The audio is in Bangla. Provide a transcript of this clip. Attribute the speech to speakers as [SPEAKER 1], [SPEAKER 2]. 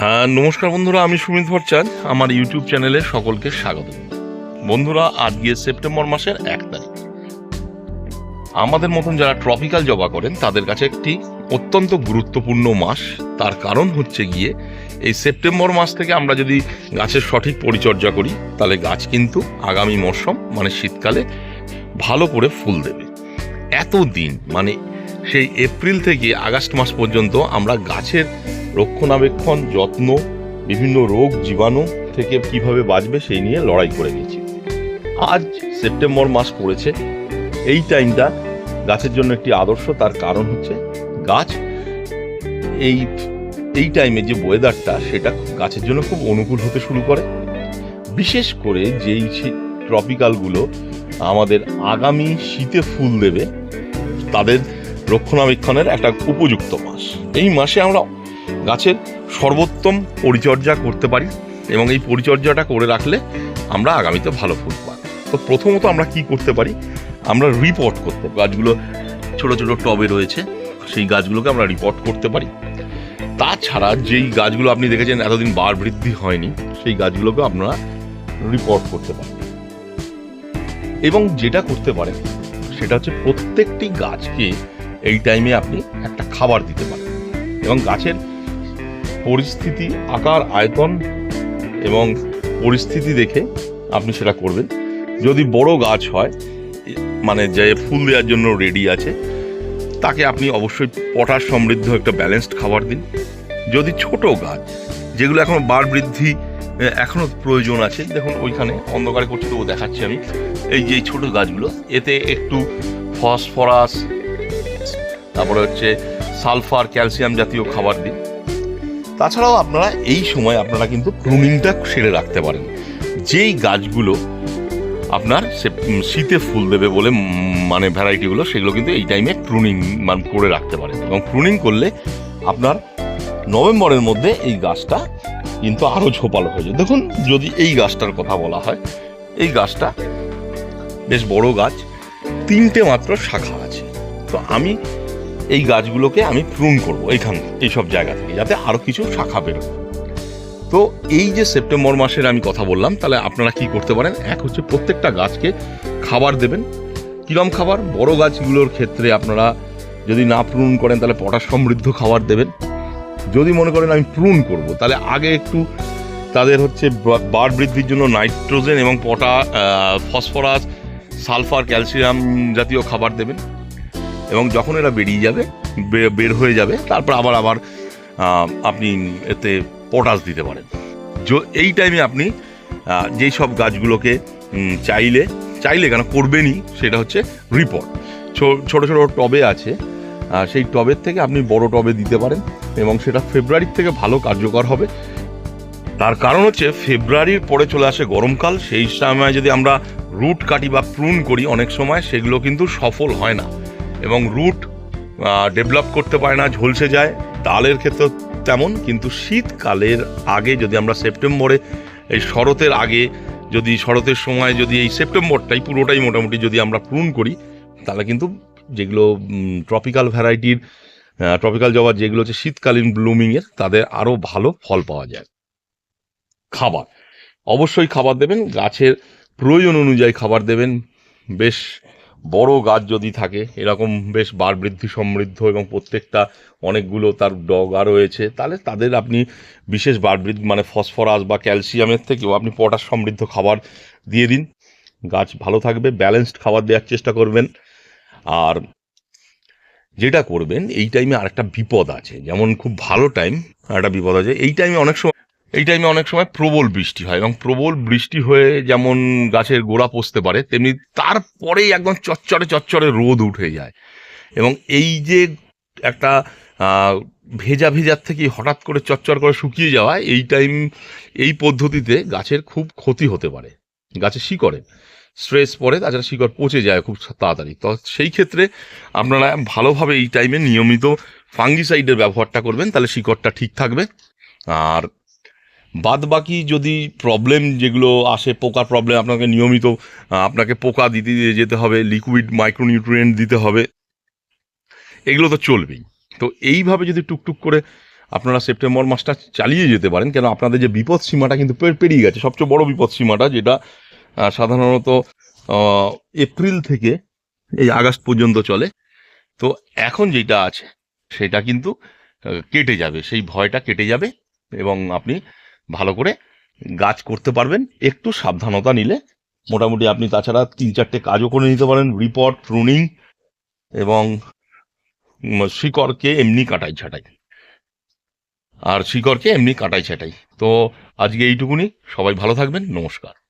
[SPEAKER 1] আহ, নমস্কার বন্ধুরা আমি সুমিত ভট্টাচার্য। আমার ইউটিউব চ্যানেলে সকলকে স্বাগত। বন্ধুরা আজকে সেপ্টেম্বর মাসের এক তারিখ। আমাদের মতন যারা ট্রপিক্যাল জবা করেন তাদের কাছে একটি অত্যন্ত গুরুত্বপূর্ণ মাস। তার কারণ হচ্ছে গিয়ে এই সেপ্টেম্বর মাস থেকে আমরা যদি গাছের সঠিক পরিচর্যা করি তাহলে গাছ কিন্তু আগামী মরশুম মানে শীতকালে ভালো করে ফুল দেবে। এত দিন মানে সেই এপ্রিল থেকে আগস্ট মাস পর্যন্ত আমরা গাছের রক্ষণাবেক্ষণ, যত্ন, বিভিন্ন রোগ জীবাণু থেকে কীভাবে বাঁচবে সেই নিয়ে লড়াই করে গেছি আজ সেপ্টেম্বর মাস পড়েছে। এই টাইমটা গাছের জন্য একটি আদর্শ, তার কারণ হচ্ছে গাছ এই এই টাইমে যে ওয়েদারটা সেটা গাছের জন্য খুব অনুকূল হতে শুরু করে। বিশেষ করে যেই ট্রপিক্যালগুলো আমাদের আগামী শীতে ফুল দেবে, তাদের রক্ষণাবেক্ষণের একটা উপযুক্ত মাস। এই মাসে আমরা গাছের সর্বোত্তম পরিচর্যা করতে পারি এবং এই পরিচর্যাটা করে রাখলে আমরা আগামীতে ভালো ফুল পাই তো প্রথমত আমরা কি করতে পারি? আমরা রিপোর্ট করতে গাছগুলো ছোট ছোট টবে রয়েছে, সেই গাছগুলোকে আমরা রিপোর্ট করতে পারি। তাছাড়া যেই গাছগুলো আপনি দেখেছেন এতদিন বার বৃদ্ধি হয়নি, সেই গাছগুলোকে আপনারা রিপোর্ট করতে পারেন। এবং যেটা করতে পারেন, সেটা হচ্ছে প্রত্যেকটি গাছকে এই টাইমে আপনি একটা খাবার দিতে পারেন। এবং গাছের পরিস্থিতি, আকার, আয়তন এবং পরিস্থিতি দেখে আপনি সেটা করবেন। যদি বড় গাছ হয় মানে যে ফুল দেওয়ার জন্য রেডি আছে, তাকে আপনি অবশ্যই পটাশ সমৃদ্ধ একটা ব্যালেন্সড খাবার দিন। যদি ছোট গাছ, যেগুলো এখনও বার বৃদ্ধি এখনও প্রয়োজন আছে, দেখুন ওইখানে অন্ধকারে করছে তবু দেখাচ্ছি আমি। এই যে ছোট গাছগুলো, এতে একটু ফসফরাস তারপরে হচ্ছে সালফার ক্যালসিয়াম জাতীয় খাবার দিন। তাছাড়াও আপনারা এই সময় আপনারা কিন্তু প্রুনিংটা সেরে রাখতে পারেন। যেই গাছগুলো আপনার শীতে ফুল দেবে বলে মানে ভ্যারাইটিগুলো, সেগুলো কিন্তু এই টাইমে প্রুনিং মানে করে রাখতে পারেন এবং প্রুনিং করলে আপনার নভেম্বরের মধ্যে এই গাছটা কিন্তু আরও ঝোপালো হয়ে যায়। দেখুন, যদি এই গাছটার কথা বলা হয়, এই গাছটা বেশ বড় গাছ, তিনটে মাত্র শাখা আছে। তো আমি এই গাছগুলোকে আমি প্রুন করব এইখান, এইসব জায়গা থেকে, যাতে আরও কিছু শাখা বেরোয়। তো এই যে সেপ্টেম্বর মাসের আমি কথা বললাম, তাহলে আপনারা কি করতে পারেন? এক হচ্ছে প্রত্যেকটা গাছকে খাবার দেবেন। কিরম খাবার? বড় গাছগুলোর ক্ষেত্রে আপনারা যদি না প্রুন করেন, তাহলে পটাশ সমৃদ্ধ খাবার দেবেন। যদি মনে করেন আমি প্রুন করব, তাহলে আগে একটু তাদের হচ্ছে বার বৃদ্ধির জন্য নাইট্রোজেন এবং পটা ফসফরাস, সালফার, ক্যালসিয়াম জাতীয় খাবার দেবেন। এবং যখন এরা বেরিয়ে যাবে বের হয়ে যাবে, তারপর আবার আবার আপনি এতে পটাশ দিতে পারেন। এই টাইমে আপনি যেই সব গাছগুলোকে চাইলে চাইলে কেন করবেনই, সেটা হচ্ছে রিপোর্ট ছোট ছোট টবে আছে সেই টবের থেকে আপনি বড় টবে দিতে পারেন এবং সেটা ফেব্রুয়ারির থেকে ভালো কার্যকর হবে। তার কারণ হচ্ছে ফেব্রুয়ারির পরে চলে আসে গরমকাল, সেই সময় যদি আমরা রুট কাটি বা প্রুন করি, অনেক সময় সেগুলো কিন্তু সফল হয় না। এবং রুট ডেভেলপ করতে পারে না, ঝলসে যায়। তালের ক্ষেত্রে তেমন, কিন্তু শীতকালের আগে যদি আমরা সেপ্টেম্বরে, এই শরতের আগে যদি, শরতের সময় যদি এই সেপ্টেম্বরটাই, পুরোটাই মোটামুটি যদি আমরা প্রুন করি, তাহলে কিন্তু যেগুলো ট্রপিক্যাল ভ্যারাইটির ট্রপিক্যাল জবা, যেগুলো হচ্ছে শীতকালীন ব্লুমিংয়ের তাদের আরও ভালো ফল পাওয়া যায়। খাবার, অবশ্যই খাবার দেবেন, গাছের প্রয়োজন অনুযায়ী খাবার দেবেন। বেশ বড় গাছ যদি থাকে, এরকম বেশ বার বৃদ্ধি সমৃদ্ধ এবং প্রত্যেকটা অনেকগুলো তার ডগা রয়েছে, তাহলে তাদের আপনি বিশেষ বার বৃদ্ধি মানে ফসফরাস বা ক্যালসিয়ামের থেকেও আপনি পটাশ সমৃদ্ধ খাবার দিয়ে দিন। গাছ ভালো থাকবে, ব্যালেন্সড খাবার দেওয়ার চেষ্টা করবেন। আর যেটা করবেন, এই টাইমে আরেকটা বিপদ আছে। যেমন খুব ভালো টাইম একটা বিপদ আছে। এই টাইমে অনেক সময় এই টাইমে অনেক সময় প্রবল বৃষ্টি হয় এবং প্রবল বৃষ্টি হয়ে যেমন গাছের গোড়া পচতে পারে, তেমনি তারপরেই একদম চচ্চরে চচ্চরে রোদ উঠে যায়। এবং এই যে একটা ভেজা ভেজার থেকে হঠাৎ করে চচ্চর করে শুকিয়ে যাওয়া, এই টাইম এই পদ্ধতিতে গাছের খুব ক্ষতি হতে পারে। গাছের শিকড়ে স্ট্রেস পড়ে, তাছাড়া শিকড় পচে যায় খুব তাড়াতাড়ি। তো সেই ক্ষেত্রে আপনারা ভালোভাবে এই টাইমে নিয়মিত ফাঙ্গিসাইডের ব্যবহারটা করবেন, তাহলে শিকড়টা ঠিক থাকবে। আর বাদ বাকি যদি প্রবলেম যেগুলো আসে, পোকার প্রবলেম আপনাকে নিয়মিত আপনাকে পোকা দিতে যেতে হবে লিকুইড মাইক্রোনিউট্রিয়েন্ট দিতে হবে, এগুলো তো চলবেই। তো এইভাবে যদি টুকটুক করে আপনারা সেপ্টেম্বর মাসটা চালিয়ে যেতে পারেন, কেন আপনাদের যে বিপদ সীমাটা কিন্তু পেরিয়ে গেছে। সবচেয়ে বড় বিপদ সীমাটা যেটা সাধারণত এপ্রিল থেকে এই আগস্ট পর্যন্ত চলে। তো এখন যেটা আছে, সেটা কিন্তু কেটে যাবে। সেই ভয়টা কেটে যাবে এবং আপনি ভালো করে গাছ করতে পারবেন। একটু সাবধানতা নিলে মোটামুটি আপনি তাছাড়া তিন চারটে কাজও করে নিতে পারেন রিপোর্ট ট্রুনিং এবং শিকড়কে এমনি কাটাই ছাটাই। আর শিকড়কে এমনি কাটাই ছাটাই। তো আজকে এইটুকুনি। সবাই ভালো থাকবেন। নমস্কার।